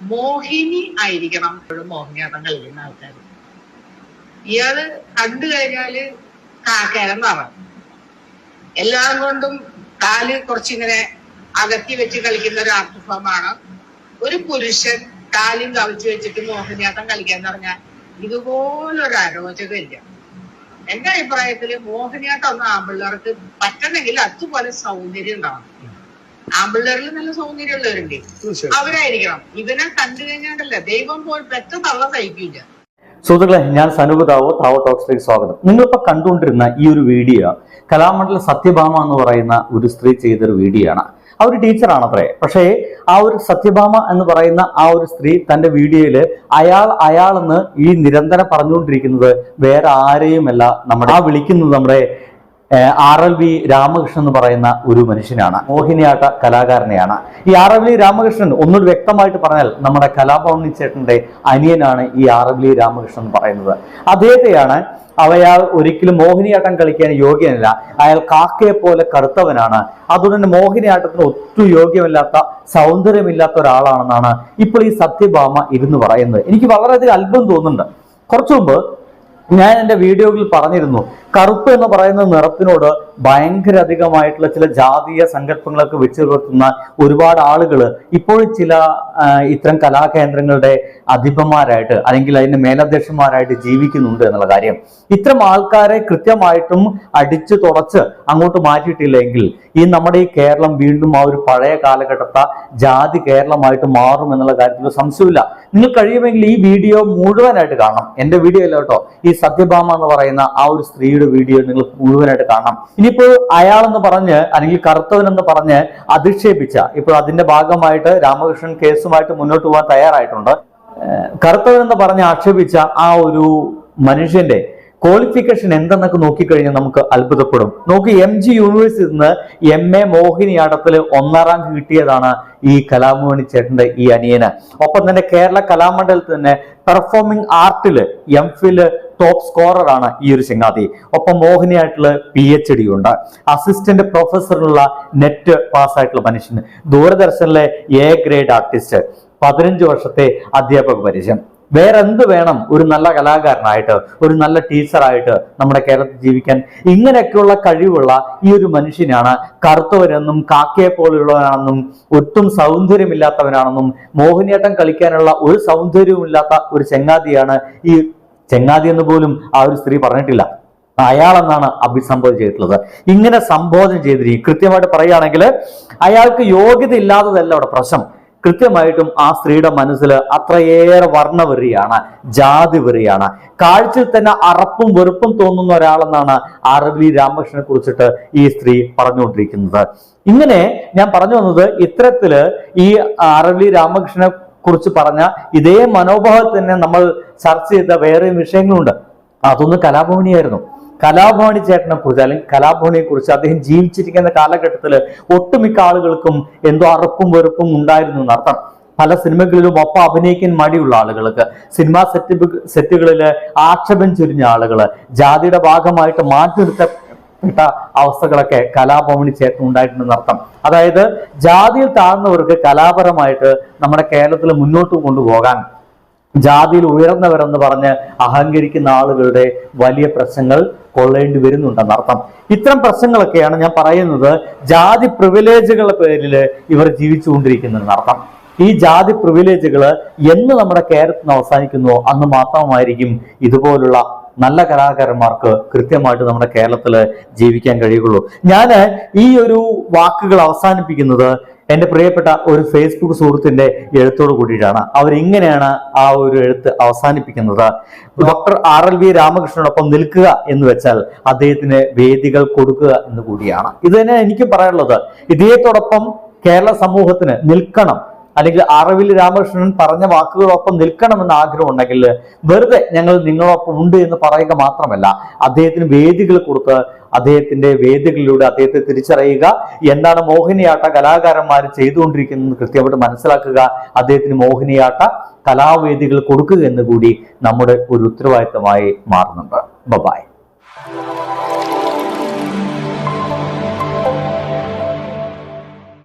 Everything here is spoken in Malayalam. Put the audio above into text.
മോഹിനി ആയിരിക്കണം എപ്പോഴും മോഹിനിയാട്ടം കളിക്കുന്ന ആൾക്കാർ. ഇയാൾ കണ്ടു കഴിഞ്ഞാൽ കാക്കേരം നിറം എല്ലാം കൊണ്ടും കാൽ കുറച്ചിങ്ങനെ അകത്തി വെച്ച് കളിക്കുന്ന ഒരു ആർട്ട് ഒരു പുരുഷൻ കാലും കവിച്ചു വെച്ചിട്ട് മോഹിനിയാട്ടം കളിക്കാന്ന് പറഞ്ഞാൽ ഇതുപോലൊരു അരോചകമില്ല എന്റെ അഭിപ്രായത്തിൽ മോഹിനിയാട്ടം ഒന്നും ആമ്പിള്ളേർക്ക് പറ്റണമെങ്കിൽ അതുപോലെ സൗന്ദര്യം ഉണ്ടാവണം. ആമ്പിള്ളേരിൽ നല്ല സൗന്ദര്യമുള്ളവരുണ്ട്. അവരായിരിക്കണം. ഇവനെ കണ്ടു കഴിഞ്ഞാണ്ടല്ല ദൈവം പോൽ പെട്ടെന്ന് തള്ള സഹിക്കില്ല സുഹൃത്തുക്കളെ ഞാൻ സനൂപ് താവോ താവോ ടോക്സിലേക്ക് സ്വാഗതം. നിങ്ങളിപ്പോൾ കണ്ടുകൊണ്ടിരുന്ന ഈ ഒരു വീഡിയോ കലാമണ്ഡലം സത്യഭാമ എന്ന് പറയുന്ന ഒരു സ്ത്രീ ചെയ്തൊരു വീഡിയോ ആണ് ആ ഒരു ടീച്ചറാണത്രേ. പക്ഷേ ആ ഒരു സത്യഭാമ എന്ന് പറയുന്ന ആ ഒരു സ്ത്രീ തന്റെ വീഡിയോയിൽ അയാൾ അയാളെന്ന് എന്ന് ഈ നിരന്തരം പറഞ്ഞുകൊണ്ടിരിക്കുന്നത് വേറെ ആരെയുമല്ല നമ്മുടെ ആ വിളിക്കുന്നത് നമ്മുടെ ആർ എൽ വി രാമകൃഷ്ണൻ എന്ന് പറയുന്ന ഒരു മനുഷ്യനാണ് മോഹിനിയാട്ട കലാകാരനെയാണ്. ഈ ആർ എൽ വി രാമകൃഷ്ണൻ ഒന്നുകൂടി വ്യക്തമായിട്ട് പറഞ്ഞാൽ നമ്മുടെ കലാഭവനി ചേട്ടന്റെ അനിയനാണ് ഈ ആർ എൽ വി രാമകൃഷ്ണൻ എന്ന് പറയുന്നത്. അദ്ദേഹത്തെയാണ് അവയാൾ ഒരിക്കലും മോഹിനിയാട്ടം കളിക്കാൻ യോഗ്യനല്ല. അയാൾ കാക്കയെ പോലെ കറുത്തവനാണ്. അതുകൊണ്ട് മോഹിനിയാട്ടത്തിന് ഒത്തു യോഗ്യമല്ലാത്ത സൗന്ദര്യമില്ലാത്ത ഒരാളാണെന്നാണ് ഇപ്പോൾ ഈ സത്യഭാമ ഇരുന്ന് പറയുന്നത്. എനിക്ക് വളരെയധികം അത്ഭുതം തോന്നുന്നുണ്ട്. കുറച്ചു മുമ്പ് ഞാൻ എന്റെ വീഡിയോയിൽ പറഞ്ഞിരുന്നു കറുപ്പ് എന്ന് പറയുന്ന നിറത്തിനോട് ഭയങ്കര അധികമായിട്ടുള്ള ചില ജാതീയ സങ്കല്പങ്ങളൊക്കെ വെച്ചു പുലർത്തുന്ന ഒരുപാട് ആളുകൾ ഇപ്പോഴും ചില ഇത്തരം കലാകേന്ദ്രങ്ങളുടെ അധിപന്മാരായിട്ട് അല്ലെങ്കിൽ അതിന്റെ മേലധ്യക്ഷന്മാരായിട്ട് ജീവിക്കുന്നുണ്ട് എന്നുള്ള കാര്യം. ഇത്തരം ആൾക്കാരെ കൃത്യമായിട്ടും അടിച്ചു തുടച്ച് അങ്ങോട്ട് മാറ്റിയിട്ടില്ലെങ്കിൽ ഈ നമ്മുടെ ഈ കേരളം വീണ്ടും ആ ഒരു പഴയ കാലഘട്ടത്തെ ജാതി കേരളമായിട്ട് മാറും എന്നുള്ള കാര്യത്തിൽ സംശയമില്ല നിങ്ങൾ കഴിയുമെങ്കിൽ ഈ വീഡിയോ മുഴുവനായിട്ട് കാണണം. എന്റെ വീഡിയോ അല്ല ഈ സത്യഭാമ എന്ന് പറയുന്ന ആ ഒരു സ്ത്രീയുടെ വീഡിയോ നിങ്ങൾ മുഴുവനായിട്ട് കാണണം. ഇനിയിപ്പോൾ അയാളെന്ന് പറഞ്ഞ് അല്ലെങ്കിൽ കറുത്തവൻ എന്ന് പറഞ്ഞ് അധിക്ഷേപിച്ച ഇപ്പോൾ അതിന്റെ ഭാഗമായിട്ട് രാമകൃഷ്ണൻ കേസുമായിട്ട് മുന്നോട്ട് പോകാൻ തയ്യാറായിട്ടുണ്ട്. കറുത്തവൻ എന്ന് പറഞ്ഞ് ആക്ഷേപിച്ച ആ ഒരു മനുഷ്യന്റെ ക്വാളിഫിക്കേഷൻ എന്തെന്നൊക്കെ നോക്കിക്കഴിഞ്ഞാൽ നമുക്ക് അത്ഭുതപ്പെടും. നോക്കി എം ജി യൂണിവേഴ്സിറ്റിയിൽ നിന്ന് എം എ മോഹിനിയാട്ടത്തിൽ ഒന്നാം റാങ്ക് കിട്ടിയതാണ് ഈ കലാമോഹിനി ചേട്ടന്റെ ഈ അനിയന്. ഒപ്പം തന്നെ കേരള കലാമണ്ഡലത്തിൽ തന്നെ പെർഫോമിംഗ് ആർട്ടിൽ എം ഫിൽ ടോപ്പ് സ്കോറർ ആണ് ഈ ഒരു ചങ്ങാതി. ഒപ്പം മോഹിനിയായിട്ടുള്ള പി എച്ച് ഡി ഉണ്ട്. അസിസ്റ്റന്റ് പ്രൊഫസറിനുള്ള നെറ്റ് പാസ്സായിട്ടുള്ള മനുഷ്യൻ. ദൂരദർശനിലെ എ ഗ്രേഡ് ആർട്ടിസ്റ്റ് പതിനഞ്ച് വർഷത്തെ അധ്യാപക പരിചയം. വേറെ എന്ത് വേണം ഒരു നല്ല കലാകാരനായിട്ട് ഒരു നല്ല ടീച്ചറായിട്ട് നമ്മുടെ കേരളത്തിൽ ജീവിക്കാൻ? ഇങ്ങനെയൊക്കെയുള്ള കഴിവുള്ള ഈ ഒരു മനുഷ്യനാണ് കറുത്തവരെന്നും കാക്കയെ പോലുള്ളവനാണെന്നും ഒട്ടും സൗന്ദര്യമില്ലാത്തവനാണെന്നും മോഹിനിയാട്ടം കളിക്കാനുള്ള ഒരു സൗന്ദര്യവുമില്ലാത്ത ഒരു ചെങ്ങാതിയാണ് ഈ ചെങ്ങാതി എന്ന് പോലും ആ ഒരു സ്ത്രീ പറഞ്ഞിട്ടില്ല. അയാളെന്നാണ് അഭിസംബോധന ചെയ്തിട്ടുള്ളത്. ഇങ്ങനെ സംബോധന ചെയ്തിരിക്കും. കൃത്യമായിട്ട് പറയുകയാണെങ്കിൽ അയാൾക്ക് യോഗ്യത ഇല്ലാത്തതല്ല അവിടെ പ്രശ്നം. കൃത്യമായിട്ടും ആ സ്ത്രീയുടെ മനസ്സിൽ അത്രയേറെ വർണവെറിയാണ് ജാതി വെറിയാണ് കാഴ്ചയിൽ തന്നെ അറപ്പും വെറുപ്പും തോന്നുന്ന ഒരാളെന്നാണ് ആർ രാമകൃഷ്ണനെ കുറിച്ചിട്ട് ഈ സ്ത്രീ പറഞ്ഞുകൊണ്ടിരിക്കുന്നത്. ഇങ്ങനെ ഞാൻ പറഞ്ഞു വന്നത് ഇത്തരത്തിൽ ഈ ആർ രാമകൃഷ്ണനെ കുറിച്ച് പറഞ്ഞ ഇതേ മനോഭാവത്തിൽ തന്നെ നമ്മൾ ചർച്ച ചെയ്ത വേറെയും വിഷയങ്ങളുണ്ട്. അതൊന്ന് കലാഭവനിയായിരുന്നു. കലാഭവനി ചേട്ടനെ കുറിച്ച് അല്ലെങ്കിൽ കലാഭവനിയെ കുറിച്ച് അദ്ദേഹം ജീവിച്ചിരിക്കുന്ന കാലഘട്ടത്തിൽ ഒട്ടുമിക്ക ആളുകൾക്കും എന്തോ അറുപ്പും വെറുപ്പും ഉണ്ടായിരുന്നു എന്നർത്ഥം. പല സിനിമകളിലും ഒപ്പം അഭിനയിക്കാൻ മടിയുള്ള ആളുകൾക്ക് സിനിമാ സെറ്റ് സെറ്റുകളിൽ ആക്ഷേപം ചുരിഞ്ഞ ആളുകൾ ജാതിയുടെ ഭാഗമായിട്ട് മാറ്റി നിർത്തപ്പെട്ട അവസ്ഥകളൊക്കെ കലാഭവനി ചേട്ടൻ ഉണ്ടായിട്ടുണ്ടെന്ന് അർത്ഥം അതായത് ജാതിയിൽ താഴ്ന്നവർക്ക് കലാപരമായിട്ട് നമ്മുടെ കേരളത്തിൽ മുന്നോട്ട് കൊണ്ടുപോകാൻ ജാതിയിൽ ഉയർന്നവരെന്ന് പറഞ്ഞ് അഹങ്കരിക്കുന്ന ആളുകളുടെ വലിയ പ്രശ്നങ്ങൾ കൊള്ളേണ്ടി വരുന്നുണ്ടെന്ന് അർത്ഥം. ഇത്തരം പ്രശ്നങ്ങളൊക്കെയാണ് ഞാൻ പറയുന്നത് ജാതി പ്രിവിലേജുകളുടെ പേരിൽ ഇവർ ജീവിച്ചുകൊണ്ടിരിക്കുന്നതെന്ന് അർത്ഥം. ഈ ജാതി പ്രിവിലേജുകൾ എന്ന് നമ്മുടെ കേരളത്തിൽ നിന്ന് അവസാനിക്കുന്നുവോ അന്ന് മാത്രമായിരിക്കും ഇതുപോലുള്ള നല്ല കലാകാരന്മാർക്ക് കൃത്യമായിട്ട് നമ്മുടെ കേരളത്തിൽ ജീവിക്കാൻ കഴിയുള്ളൂ ഞാൻ ഈ ഒരു വാക്കുകൾ അവസാനിപ്പിക്കുന്നത് എന്റെ പ്രിയപ്പെട്ട ഒരു ഫേസ്ബുക്ക് സുഹൃത്തിന്റെ എഴുത്തോട് കൂടിയിട്ടാണ്. അവരിങ്ങനെയാണ് ആ ഒരു എഴുത്ത് അവസാനിപ്പിക്കുന്നത്. ഡോക്ടർ ആർ എൽ വി രാമകൃഷ്ണനോടൊപ്പം നിൽക്കുക എന്ന് വെച്ചാൽ അദ്ദേഹത്തിന് വേദികൾ കൊടുക്കുക എന്ന് കൂടിയാണ്. ഇത് തന്നെ എനിക്ക് പറയാനുള്ളത്. ഇദ്ദേഹത്തോടൊപ്പം കേരള സമൂഹത്തിന് നിൽക്കണം. അല്ലെങ്കിൽ അറിവിൽ രാമകൃഷ്ണൻ പറഞ്ഞ വാക്കുകളൊപ്പം നിൽക്കണമെന്ന് ആഗ്രഹം ഉണ്ടെങ്കിൽ വെറുതെ ഞങ്ങൾ നിങ്ങളൊപ്പം ഉണ്ട് എന്ന് പറയുക മാത്രമല്ല അദ്ദേഹത്തിന് വേദികൾ കൊടുത്ത് അദ്ദേഹത്തിന്റെ വേദികളിലൂടെ അദ്ദേഹത്തെ തിരിച്ചറിയുക. എന്താണ് മോഹിനിയാട്ട കലാകാരന്മാർ ചെയ്തുകൊണ്ടിരിക്കുന്നത് കൃത്യമായിട്ട് മനസ്സിലാക്കുക. അദ്ദേഹത്തിന് മോഹിനിയാട്ട കലാവേദികൾ കൊടുക്കുക എന്ന് കൂടി നമ്മുടെ ഒരു ഉത്തരവാദിത്തമായി മാറുന്നുണ്ട്. ബബായ്